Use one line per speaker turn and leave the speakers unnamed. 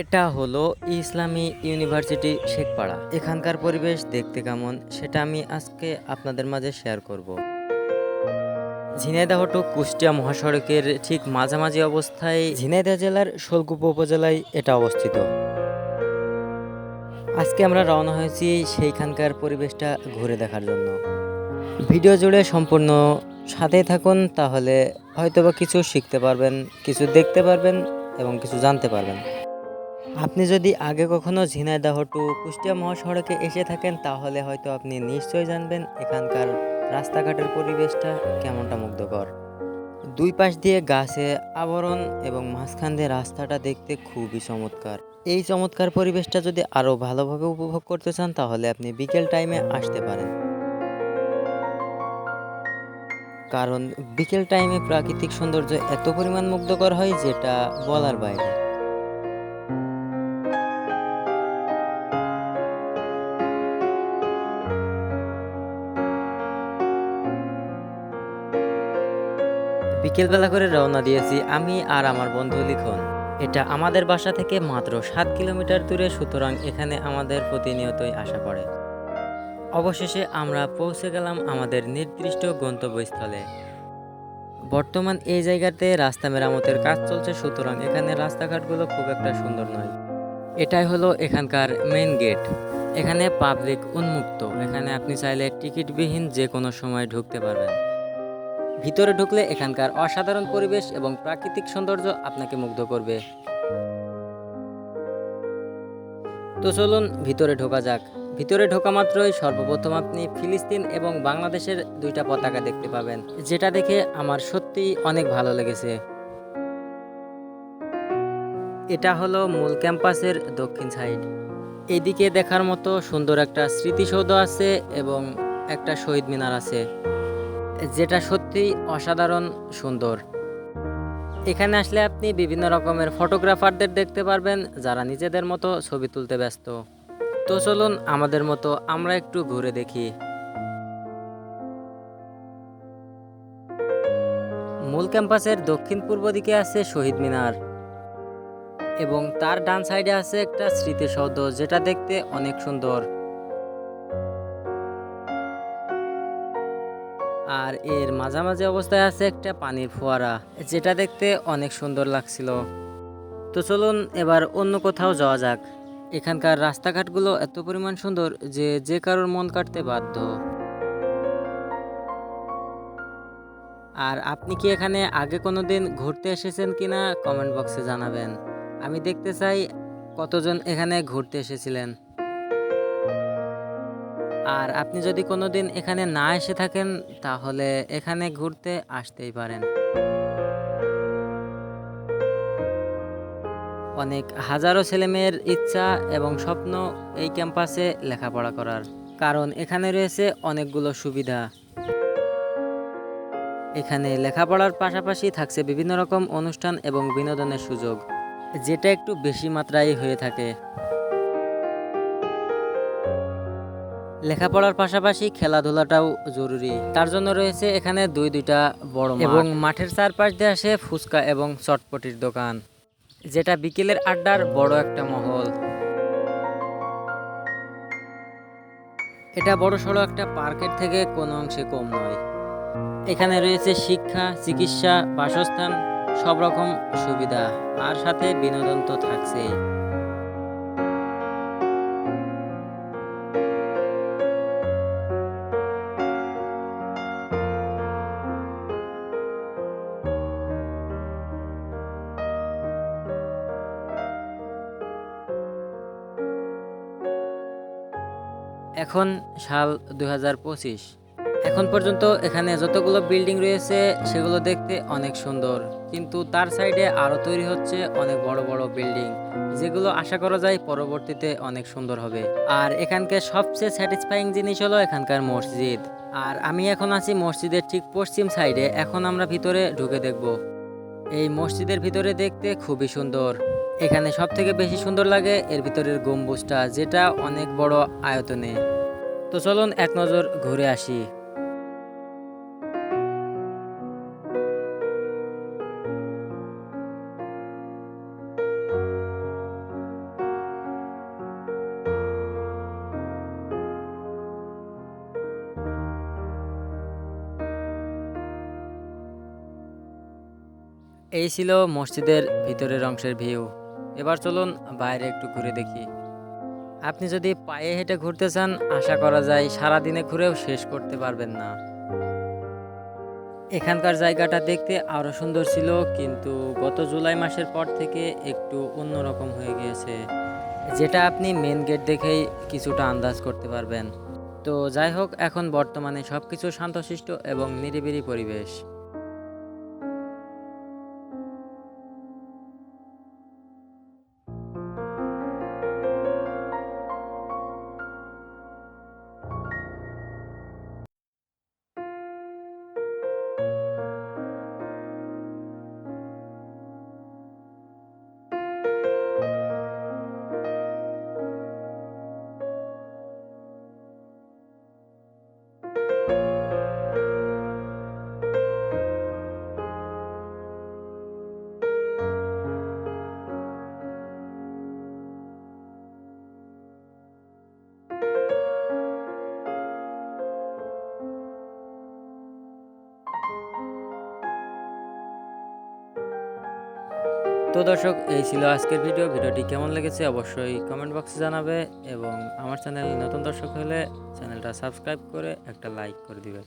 এটা হলো ইসলামী ইউনিভার্সিটি শেখপাড়া। এখানকার পরিবেশ দেখতে কেমন সেটা আমি আজকে আপনাদের মাঝে শেয়ার করব। ঝিনাইদহ টু কুষ্টিয়া মহাসড়কের ঠিক মাঝামাঝি অবস্থায় ঝিনাইদহ জেলার শোলকুপা উপজেলায় এটা অবস্থিত। আজকে আমরা রওনা হয়েছি সেইখানকার পরিবেশটা ঘুরে দেখার জন্য। ভিডিও জুড়ে সম্পূর্ণ সাথেই থাকুন, তাহলে হয়তোবা কিছু শিখতে পারবেন, কিছু দেখতে পারবেন এবং কিছু জানতে পারবেন। আপনি যদি আগে কখনো ঝিনাইদহ টু কুষ্টিয়া মহাসড়কে এসে থাকেন, তাহলে হয়তো আপনি নিশ্চয়ই জানবেন এখানকার রাস্তাঘাটের পরিবেশটা কেমনটা মুগ্ধকর। দুই পাশ দিয়ে গাছে আবরণ এবং মাঝখান দিয়ে রাস্তাটা দেখতে খুবই চমৎকার। এই চমৎকার পরিবেশটা যদি আরও ভালোভাবে উপভোগ করতে চান, তাহলে আপনি বিকেল টাইমে আসতে পারেন। কারণ বিকেল টাইমে প্রাকৃতিক সৌন্দর্য এত পরিমাণ মুগ্ধকর হয়, যেটা বলার বাইরে। বিকেলবেলা করে রওনা দিয়েছি আমি আর আমার বন্ধু লিখন। এটা আমাদের বাসা থেকে মাত্র সাত কিলোমিটার দূরে, সুতরাং এখানে আমাদের প্রতিনিয়তই আশা পড়ে। অবশেষে আমরা পৌঁছে গেলাম আমাদের নির্দিষ্ট গন্তব্যস্থলে। বর্তমান এই জায়গাতে রাস্তা মেরামতের কাজ চলছে, সুতরাং এখানে রাস্তাঘাটগুলো খুব একটা সুন্দর নয়। এটাই হলো এখানকার মেইন গেট। এখানে পাবলিক উন্মুক্ত। এখানে আপনি চাইলে টিকিটবিহীন যে কোনো সময় ঢুকতে পারবেন। ভিতরে ঢুকলে এখানকার অসাধারণ পরিবেশ এবং প্রাকৃতিক সৌন্দর্য আপনাকে মুগ্ধ করবে। তো চলুন ভিতরে ঢোকা যাক। ভিতরে ঢোকা মাত্রই সর্বপ্রথম আপনি ফিলিস্তিন এবং বাংলাদেশের দুইটা পতাকা দেখতে পাবেন, যেটা দেখে আমার সত্যি অনেক ভালো লেগেছে। এটা হলো মূল ক্যাম্পাসের দক্ষিণ সাইড। এদিকে দেখার মতো সুন্দর একটা স্মৃতিসৌধ আছে এবং একটা শহীদ মিনার আছে। যেটা সত্যি অসাধারণ সুন্দর। এখানে আসলে আপনি বিভিন্ন রকমের ফটোগ্রাফারদের দেখতে পারবেন, যারা নিজেদের মতো ছবি তুলতে ব্যস্ত। তো চলুন আমাদের মতো আমরা একটু ঘুরে দেখি। মূল ক্যাম্পাসের দক্ষিণ পূর্ব দিকে আছে শহীদ মিনার এবং তার ডান সাইডে আছে একটা স্মৃতিসৌধ, যেটা দেখতে অনেক সুন্দর। আর এর মাঝামাঝি অবস্থায় আছে একটা পানির ফোয়ারা, যেটা দেখতে অনেক সুন্দর লাগছিল। তো চলুন এবার অন্য কোথাও যাওয়া যাক। এখানকার রাস্তাঘাটগুলো এত পরিমাণ সুন্দর যে যে কারোর মন কাটতে বাধ্য। আর আপনি কি এখানে আগে কোনো দিন ঘুরতে এসেছেন কিনা কমেন্ট বক্সে জানাবেন। আমি দেখতে চাই কতজন এখানে ঘুরতে এসেছিলেন। আর আপনি যদি কোনোদিন এখানে না এসে থাকেন, তাহলে এখানে ঘুরতে আসতেই পারেন। অনেক হাজারো ছেলেমেয়ের ইচ্ছা এবং স্বপ্ন এই ক্যাম্পাসে লেখাপড়া করার। কারণ এখানে রয়েছে অনেকগুলো সুবিধা। এখানে লেখাপড়ার পাশাপাশি থাকছে বিভিন্ন রকম অনুষ্ঠান এবং বিনোদনের সুযোগ। যেটা একটু বেশি মাত্রায় হয়ে থাকে। লেখাপড়ার পাশাপাশি খেলাধুলাটাও জরুরি। তার জন্য রয়েছে এখানে দুই দুইটা বড় এবং মাঠের চারপাশ দিয়ে আসে ফুচকা এবং চটপটির দোকান, যেটা বিকেলের আড্ডার বড় একটা মহল। এটা বড় সড়ো একটা পার্কের থেকে কোনো অংশে কম নয়। এখানে রয়েছে শিক্ষা, চিকিৎসা, বাসস্থান, সব রকম সুবিধা। আর সাথে বিনোদন তো থাকছেই। এখন সাল দুই এখন পর্যন্ত এখানে যতগুলো বিল্ডিং রয়েছে, সেগুলো দেখতে অনেক সুন্দর। কিন্তু তার সাইডে আরও তৈরি হচ্ছে অনেক বড় বড় বিল্ডিং, যেগুলো আশা করা যায় পরবর্তীতে অনেক সুন্দর হবে। আর এখানকার সবচেয়ে স্যাটিসফাইং জিনিস হলো এখানকার মসজিদ। আর আমি এখন আছি মসজিদের ঠিক পশ্চিম সাইডে, এখন আমরা ভিতরে ঢুকে দেখব। এই মসজিদের ভিতরে দেখতে খুবই সুন্দর। এখানে সব থেকে বেশি সুন্দর লাগে এর ভিতরের গম্বুজটা, যেটা অনেক বড় আয়তনে। তো চলুন এক নজর ঘুরে আসি। এই ছিল মসজিদের ভিতরের অংশের ভিউ। এবার চলুন বাইরে একটু ঘুরে দেখি। আপনি যদি পায়ে হেঁটে ঘুরতে চান, আশা করা যায় সারাদিনে ঘুরেও শেষ করতে পারবেন না। এখানকার জায়গাটা দেখতে আরও সুন্দর ছিল, কিন্তু গত জুলাই মাসের পর থেকে একটু অন্যরকম হয়ে গিয়েছে। যেটা আপনি মেন গেট দেখেই কিছুটা আন্দাজ করতে পারবেন। তো যাই হোক, এখন বর্তমানে সব কিছু শান্তশিষ্ট এবং নিরিবিলি পরিবেশ। তো দর্শক, এই ছিল আজকের ভিডিও। ভিডিওটি কেমন লেগেছে অবশ্যই কমেন্ট বক্সে জানাবে এবং আমার চ্যানেল নতুন দর্শক হলে চ্যানেলটা সাবস্ক্রাইব করে একটা লাইক করে দিবে।